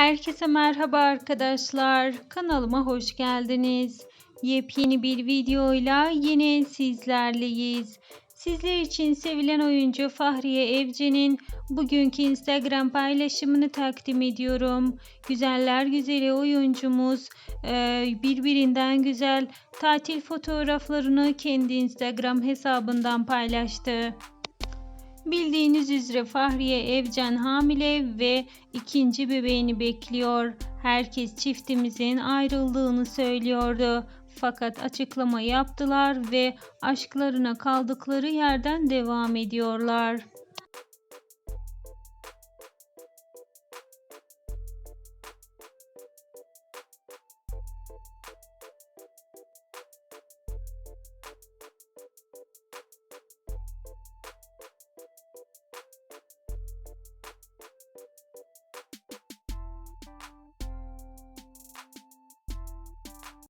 Herkese merhaba arkadaşlar. Kanalıma hoş geldiniz. Yepyeni bir videoyla yine sizlerleyiz. Sizler için sevilen oyuncu Fahriye Evcen'in bugünkü Instagram paylaşımını takdim ediyorum. Güzeller güzeli oyuncumuz e, birbirinden güzel tatil fotoğraflarını kendi Instagram hesabından paylaştı. Bildiğiniz üzere Fahriye Evcen hamile ve ikinci bebeğini bekliyor. Herkes çiftimizin ayrıldığını söylüyordu. Fakat açıklama yaptılar ve aşklarına kaldıkları yerden devam ediyorlar.